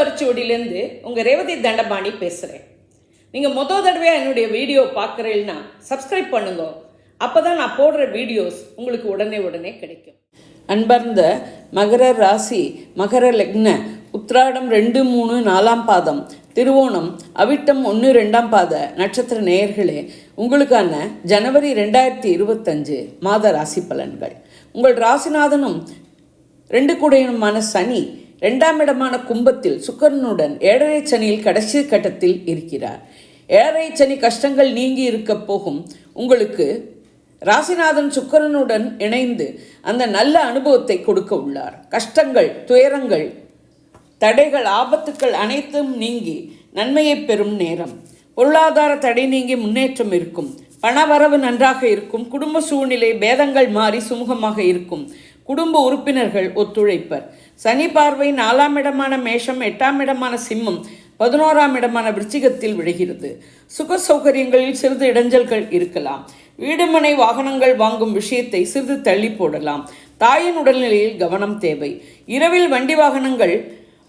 ஓலைச்சுவடியிலேருந்து உங்கள் ரேவதி தண்டபாணி பேசுகிறேன் நீங்கள் மொதல் தடவையாக என்னுடைய வீடியோ பார்க்குறீங்கன்னா சப்ஸ்கிரைப் பண்ணுங்க. அப்போ தான் நான் போடுற வீடியோஸ் உங்களுக்கு உடனே உடனே கிடைக்கும். அன்பர்ந்த மகர ராசி மகர லக்ன உத்ராடம் ரெண்டு மூணு நாலாம் பாதம் திருவோணம் அவிட்டம் ஒன்று ரெண்டாம் பாத நட்சத்திர நேயர்களே உங்களுக்கான ஜனவரி ரெண்டாயிரத்தி இருபத்தஞ்சு மாத ராசி பலன்கள். உங்கள் ராசிநாதனும் ரெண்டு கூடையுமான சனி ரெண்டாம் இடமான கும்பத்தில் சுக்கரனுடன் ஏழரை சனியில் கடைசி கட்டத்தில் இருக்கிறார். ஏழரை சனி கஷ்டங்கள் நீங்கி இருக்க போகும். உங்களுக்கு ராசிநாதன் சுக்கரனுடன் இணைந்து அந்த நல்ல அனுபவத்தை கொடுக்க உள்ளார். கஷ்டங்கள் துயரங்கள் தடைகள் ஆபத்துக்கள் அனைத்தும் நீங்கி நன்மையை பெறும் நேரம். பொருளாதார தடை நீங்கி முன்னேற்றம் இருக்கும். பணவரவு நன்றாக இருக்கும். குடும்ப சூழ்நிலை பேதங்கள் மாறி சுமூகமாக இருக்கும். குடும்ப உறுப்பினர்கள் ஒத்துழைப்பர். சனி பார்வை நாலாம் இடமான மேஷம் எட்டாம் இடமான சிம்மம் பதினோராம் இடமான விருச்சிகத்தில் விழுகிறது. சுக சௌகரியங்களில் சிறிது இடைஞ்சல்கள் இருக்கலாம். வீடுமனை வாகனங்கள் வாங்கும் விஷயத்தை சிறிது தள்ளி போடலாம். தாயின் உடல்நிலையில் கவனம் தேவை. இரவில் வண்டி வாகனங்கள்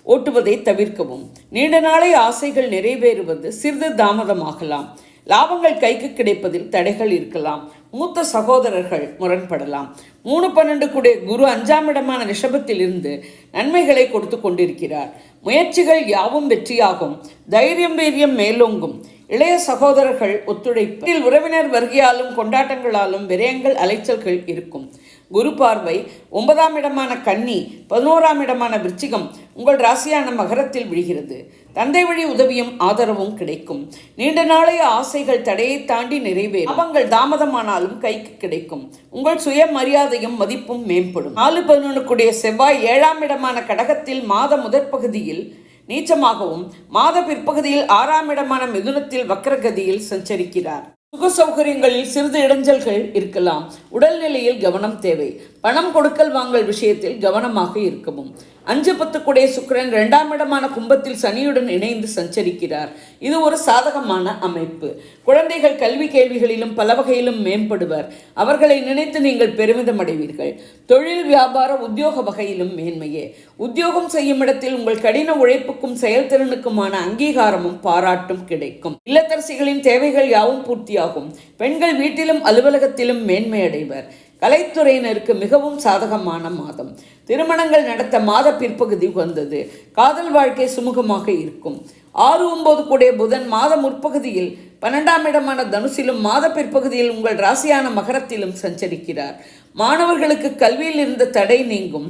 ஓட்டுவதை தவிர்க்கவும். நீண்ட நாளை ஆசைகள் நிறைவேறுவது சிறிது தாமதமாகலாம். லாபங்கள் கைக்கு கிடைப்பதில் தடைகள் இருக்கலாம். மூத்த சகோதரர்கள் முரண்படலாம். மூணு பன்னெண்டு குரு அஞ்சாம் இடமான ரிஷபத்தில் இருந்து நன்மைகளை கொடுத்து கொண்டிருக்கிறார். முயற்சிகள் யாவும் வெற்றியாகும். தைரியம் வீரியம் மேலோங்கும். இளைய சகோதரர்கள் ஒத்துழைப்பில் உறவினர் வருகையாலும் கொண்டாட்டங்களாலும் விரயங்கள் அலைச்சல்கள் இருக்கும். குரு பார்வை ஒன்பதாம் இடமான கன்னி பதினோராம் இடமான விருச்சிகம் உங்கள் ராசியான மகரத்தில் விழுகிறது. தந்தை வழி உதவியும் ஆதரவும் கிடைக்கும். நீண்ட நாளைய ஆசைகள் தடையை தாண்டி நிறைவேறும். அவங்கள் தாமதமானாலும் கைக்கு கிடைக்கும். உங்கள் சுயமரியாதையும் மதிப்பும் மேம்படும். நாலு பதினொன்றுக்குடைய செவ்வாய் ஏழாம் இடமான கடகத்தில் மாத முதற் பகுதியில் நீச்சமாகவும் மாத பிற்பகுதியில் ஆறாம் இடமான மிதுனத்தில் வக்ரகதியில் சஞ்சரிக்கிறார். சுக சௌகரியங்களில் சிறிது இடைஞ்சல்கள் இருக்கலாம். உடல்நிலையில் கவனம் தேவை. பணம் கொடுக்கல் வாங்கல் விஷயத்தில் கவனமாக இருக்கவும். அஞ்சு பத்துக்குடைய சுக்கரன் இரண்டாம் இடமான கும்பத்தில் சனியுடன் இணைந்து சஞ்சரிக்கிறார். இது ஒரு சாதகமான அமைப்பு. குழந்தைகள் கல்வி கேள்விகளிலும் பல வகையிலும் மேம்படுவர். அவர்களை நினைத்து நீங்கள் பெருமிதம் அடைவீர்கள் தொழில் வியாபார உத்தியோக வகையிலும் மேன்மையே. உத்தியோகம் செய்யும் இடத்தில் உங்கள் கடின உழைப்புக்கும் செயல்திறனுக்குமான அங்கீகாரமும் பாராட்டும் கிடைக்கும். இல்லத்தரசிகளின் தேவைகள் யாவும் பூர்த்தியாகும். பெண்கள் வீட்டிலும் அலுவலகத்திலும் மேன்மை அடைவர் கலைத்துறையினருக்கு மிகவும் சாதகமான மாதம். திருமணங்கள் நடத்த மாத பிற்பகுதி வந்தது காதல் வாழ்க்கை சுமூகமாக இருக்கும். ஆறு ஒன்பது கூடிய புதன் மாத முற்பகுதியில் பன்னெண்டாம் இடமான தனுசிலும் மாத பிற்பகுதியில் உங்கள் ராசியான மகரத்திலும் சஞ்சரிக்கிறார். மாணவர்களுக்கு கல்வியில் இருந்த தடை நீங்கும்.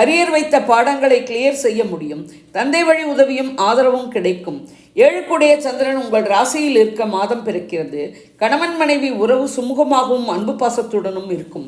அரியர் வைத்த பாடங்களை கிளியர் செய்ய முடியும். தந்தை வழி உதவியும் ஆதரவும் கிடைக்கும். ஏழுக்குடைய சந்திரன் உங்கள் ராசியில் இருக்க மாதம் பிறக்கிறது. கணவன் மனைவி உறவு சுமூகமாகவும் அன்பு பாசத்துடனும் இருக்கும்.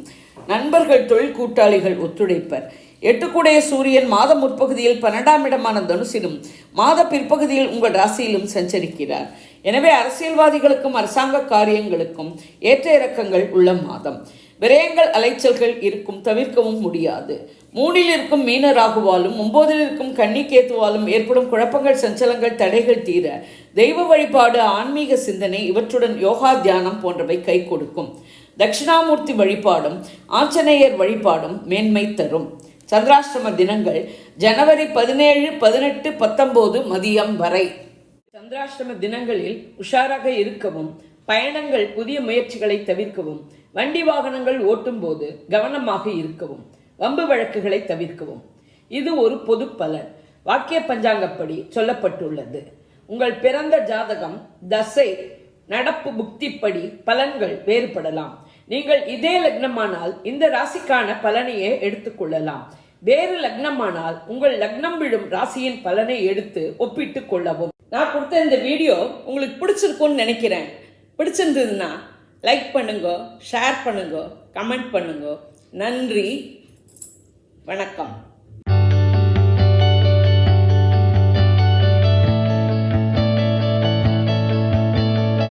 நண்பர்கள் தொழில் கூட்டாளிகள் ஒத்துழைப்பர். எட்டுக்குடைய சூரியன் மாத முற்பகுதியில் பன்னெண்டாம் இடமான தனுசிலும் மாத பிற்பகுதியில் உங்கள் ராசியிலும் சஞ்சரிக்கிறார். எனவே அரசியல்வாதிகளுக்கும் அரசாங்க காரியங்களுக்கும் ஏற்ற இறக்கங்கள் உள்ள மாதம். விரயங்கள் அலைச்சல்கள் இருக்கும் தவிர்க்கவும் முடியாது. மூணில் இருக்கும் மீன ராகுவாலும் ஒன்பதில் இருக்கும் கன்னிக்கேத்துவாலும் ஏற்படும் குழப்பங்கள் சஞ்சலங்கள் தடைகள் தீர தெய்வ வழிபாடு ஆன்மீக சிந்தனை இவற்றுடன் யோகா தியானம் போன்றவை கை கொடுக்கும். தட்சிணாமூர்த்தி வழிபாடும் ஆஞ்சநேயர் வழிபாடும் மேன்மை தரும். சந்திராஷ்டம தினங்கள் ஜனவரி பதினேழு பதினெட்டு பத்தொம்போது மதியம் வரை. சந்திராஷ்டம தினங்களில் உஷாராக இருக்கவும் பயணங்கள் புதிய முயற்சிகளை தவிர்க்கவும் வண்டி வாகனங்கள் ஓட்டும் போது கவனமாக இருக்கவும் வம்பு வழக்குகளை தவிர்க்கவும். இது ஒரு பொது பலன். வாக்கிய பஞ்சாங்கப்படி சொல்லப்பட்டுள்ளது. உங்கள் பிறந்த ஜாதகம் தசை நடப்பு புக்திப்படி பலன்கள் வேறுபடலாம். நீங்கள் இதே லக்னமானால் இந்த ராசிக்கான பலனையே எடுத்துக்கொள்ளலாம் வேறு லக்னமானால் உங்கள் லக்னம் விழும் ராசியின் பலனை எடுத்து ஒப்பிட்டு கொள்ளவும். நான் கொடுத்த இந்த வீடியோ உங்களுக்கு பிடிச்சிருக்கும்னு நினைக்கிறேன். பிடிச்சிருந்ததுன்னா லைக் பண்ணுங்க ஷேர் பண்ணுங்க கமெண்ட் பண்ணுங்க. நன்றி. வணக்கம்.